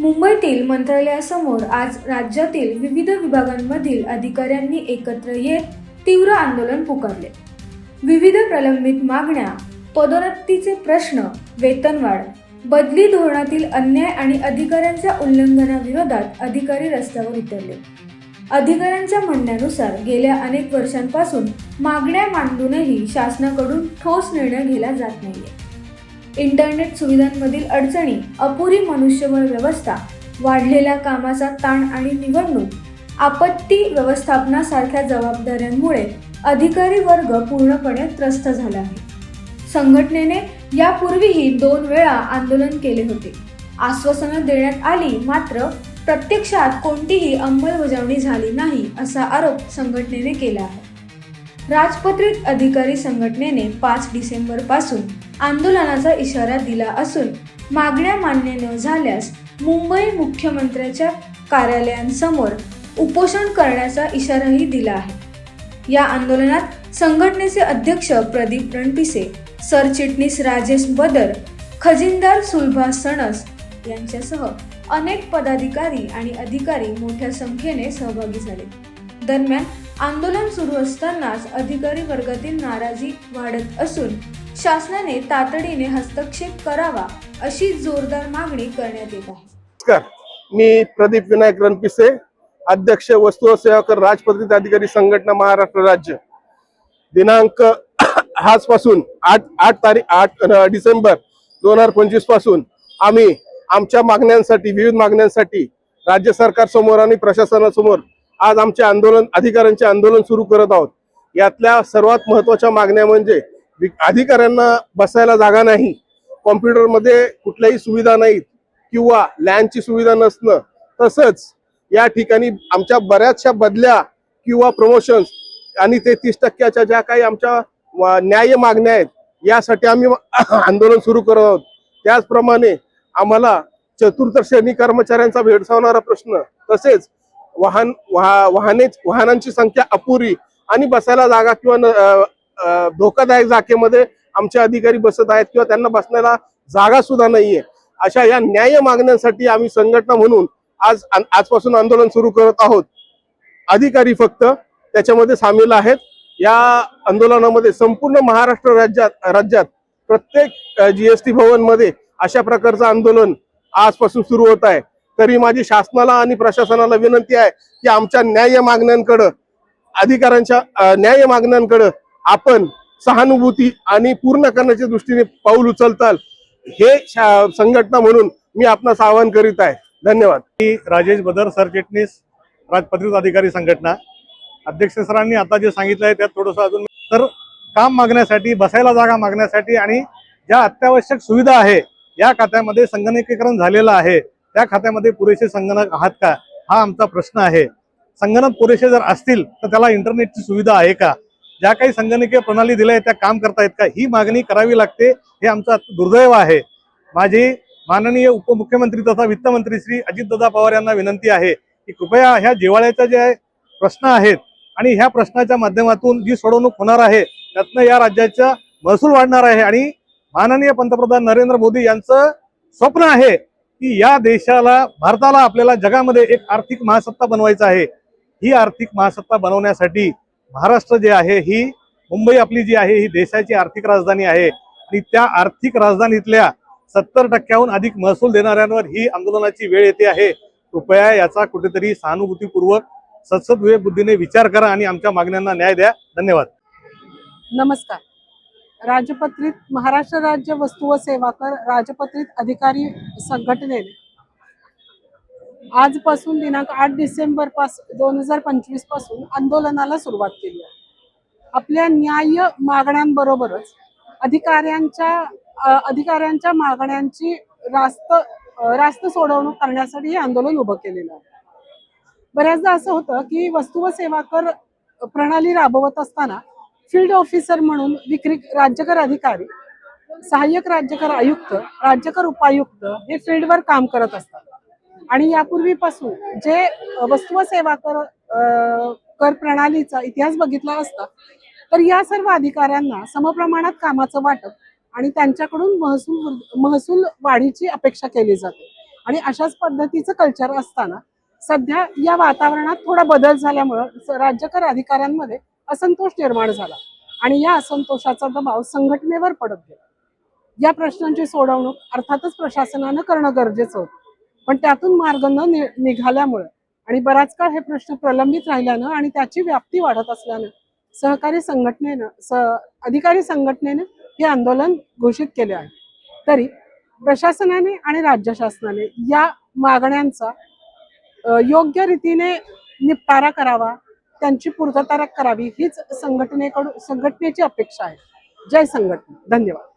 मुंबईतील मंत्रालयासमोर आज राज्यातील विविध विभागांमधील अधिकाऱ्यांनी एकत्र येत तीव्र आंदोलन पुकारले. विविध प्रलंबित मागण्या पदोन्नतीचे प्रश्न वेतनवाढ बदली धोरणातील अन्याय आणि अधिकाऱ्यांच्या उल्लंघनाविरोधात अधिकारी रस्त्यावर उतरले. अधिकाऱ्यांच्या म्हणण्यानुसार गेल्या अनेक वर्षांपासून मागण्या मांडूनही शासनाकडून ठोस निर्णय घेला जात नाहीये. इंटरनेट सुविधांमधील अडचणी अपुरी मनुष्यबळ व्यवस्था वाढलेला कामाचा ताण आणि निवडणूक आपत्ती व्यवस्थापनासारख्या जबाबदाऱ्यांमुळे अधिकारी वर्ग पूर्णपणे त्रस्त झाला आहे. संघटनेने यापूर्वीही दोन वेळा आंदोलन केले होते. आश्वासनं देण्यात आली मात्र प्रत्यक्षात कोणतीही अंमलबजावणी झाली नाही असा आरोप संघटनेने केला आहे. राजपत्रित अधिकारी संघटनेने पाच डिसेंबरपासून आंदोलनाचा इशारा दिला असून मागण्या मान्य न झाल्यास मुंबई मुख्यमंत्र्याच्या कार्यालयांसमोर उपोषण करण्याचा इशाराही दिला आहे. या आंदोलनात संघटनेचे अध्यक्ष प्रदीप रणपिसे सरचिटणीस राजेश बदर खजिनदार सुलभा सणस यांच्यासह अनेक पदाधिकारी आणि अधिकारी मोठ्या संख्येने सहभागी झाले. दरम्यान आंदोलन सुरू असतानाच अधिकारी वर्गातील नाराजी वाढत असून शासनाने तातडीने हस्तक्षेप करावा अशी जोरदार मागणी करण्यात येत आहे. मी प्रदीप विनायक रणपिसे अध्यक्ष वस्तू व सेवा कर राजपत्रित अधिकारी संघटना महाराष्ट्र राज्य. दिनांक आजपासून आठ आठ तारीख आठ डिसेंबर दोन हजार पंचवीसपासून आम्ही आमच्या मागण्यांसाठी विविध मागण्यांसाठी राज्य सरकार समोर आणि प्रशासनासमोर आज आमचे आंदोलन अधिकाऱ्यांचे आंदोलन सुरू करत आहोत. यातल्या सर्वात महत्त्वाच्या मागण्या म्हणजे अधिकाऱ्यांना बसायला जागा नाही. कॉम्प्युटरमध्ये कुठल्याही सुविधा नाहीत किंवा लँडची सुविधा नसणं. तसंच या ठिकाणी आमच्या बऱ्याचशा बदल्या किंवा प्रमोशन्स आणि ते तीस टक्क्याच्या ज्या काही आमच्या न्याय मागण्या आहेत यासाठी आम्ही आंदोलन सुरू करत आहोत. त्याचप्रमाणे आम्हाला चतुर्थ श्रेणी कर्मचाऱ्यांचा भेडसावणारा प्रश्न तसेच वाहन वाह वाहने वाहनांची संख्या अपुरी आणि बसायला जागा किंवा धोकादायक जागेमध्ये आमचे अधिकारी बसत आहेत किंवा त्यांना बसण्याला जागा सुद्धा नाहीये. अशा या न्याय मागण्यांसाठी आम्ही संघटना म्हणून आज आजपासून आंदोलन सुरू करत आहोत. अधिकारी फक्त त्याच्यामध्ये सामील आहेत. या आंदोलनामध्ये संपूर्ण महाराष्ट्र राज्यात राज्यात प्रत्येक जीएसटी भवनमध्ये अशा प्रकारचं आंदोलन आजपासून सुरू होत आहे. तरी माझी शासनाला आणि प्रशासनाला विनंती आहे की आमच्या न्याय मागण्यांकडं अधिकाऱ्यांच्या न्याय मागण्यांकडं आपण सहानुभूती आणि पूर्ण करण्याच्या दृष्टीने पाऊल उचलताल हे संघटना म्हणून मी आपणास आवाहन करीत आहे. धन्यवाद. मी राजेश बदर सरचिटणीस राजपत्रित अधिकारी संघटना. अध्यक्ष सरांनी आता जे सांगितलं आहे त्यात थोडंसं अजून तर काम मागण्यासाठी बसायला जागा मागण्यासाठी आणि ज्या अत्यावश्यक सुविधा आहे या खात्यामध्ये संगणकीकरण झालेलं आहे त्या खात्यामध्ये पुरेसे संगणक आहात का? हा आमचा प्रश्न आहे. संगणक पुरेसे जर असतील तर त्याला इंटरनेटची सुविधा आहे का? ज्या काही संगणकीय प्रणाली दिल्या आहेत त्या काम करतायत का? ही मागणी करावी लागते हे आमचं दुर्दैव आहे. माझी माननीय उपमुख्यमंत्री तथा वित्तमंत्री श्री अजितदादा पवार यांना विनंती आहे की कृपया ह्या जिवाळ्याच्या जे प्रश्न आहेत आणि ह्या प्रश्नाच्या माध्यमातून जी सोडवणूक होणार आहे त्यातनं या राज्याचा महसूल वाढणार आहे. आणि माननीय पंतप्रधान नरेंद्र मोदी यांचं स्वप्न आहे की या देशाला भारताला आपल्याला जगामध्ये एक आर्थिक महासत्ता बनवायचं आहे. ही आर्थिक महासत्ता बनवण्यासाठी महाराष्ट्र जे आहे ही मुंबई आपली जी आहे ही देशाची आर्थिक राजधानी आहे. आणि त्या आर्थिक राजधानीतल्या सत्तर टक्क्याहून अधिक महसूल देणाऱ्यांवर ही आंदोलनाची वेळ येते आहे. कृपया याचा कुठेतरी सहानुभूतीपूर्वक सत्सद बुद्धीने विचार करा आणि आमच्या मागण्यांना न्याय द्या. धन्यवाद. नमस्कार. राजपत्रित महाराष्ट्र राज्य वस्तू व सेवा कर राजपत्रित अधिकारी संघटनेने. आजपासून दिनांक आठ डिसेंबर पास दोन हजार पंचवीसपासून आंदोलनाला सुरुवात केली आहे. आपल्या न्याय मागण्यांबरोबरच अधिकाऱ्यांच्या अधिकाऱ्यांच्या मागण्यांची रास्त रास्त सोडवणूक करण्यासाठी हे आंदोलन उभं केलेलं आहे. बऱ्याचदा असं होतं की वस्तू व सेवा कर प्रणाली राबवत असताना फील्ड ऑफिसर म्हणून विक्री राज्यकर अधिकारी सहाय्यक राज्यकर आयुक्त राज्यकर उपायुक्त हे फील्डवर काम करत असतात. आणि यापूर्वीपासून जे वस्तू व सेवा कर कर प्रणालीचा इतिहास बघितला असता तर या सर्व अधिकाऱ्यांना समप्रमाणात कामाचं वाटप आणि त्यांच्याकडून महसूल महसूल वाढीची अपेक्षा केली जाते. आणि अशाच पद्धतीचं कल्चर असताना सध्या या वातावरणात थोडा बदल झाल्यामुळं राज्यकर अधिकाऱ्यांमध्ये असंतोष निर्माण झाला. आणि या असंतोषाचा दबाव संघटनेवर पडत गेला. या प्रश्नांची सोडवणूक अर्थातच प्रशासनानं करणं गरजेचं होतं. पण त्यातून मार्ग न निघाल्यामुळे निघाल्यामुळं आणि बराच काळ हे प्रश्न प्रलंबित राहिल्यानं आणि त्याची व्याप्ती वाढत असल्यानं सहकारी संघटनेनं स अधिकारी संघटनेनं हे आंदोलन घोषित केले आहे. तरी प्रशासनाने आणि राज्य शासनाने या मागण्यांचा योग्य रीतीने निपटारा करावा त्यांची पूर्तता करावी हीच संघटनेकडून संघटनेची अपेक्षा आहे. जय संघटना. धन्यवाद.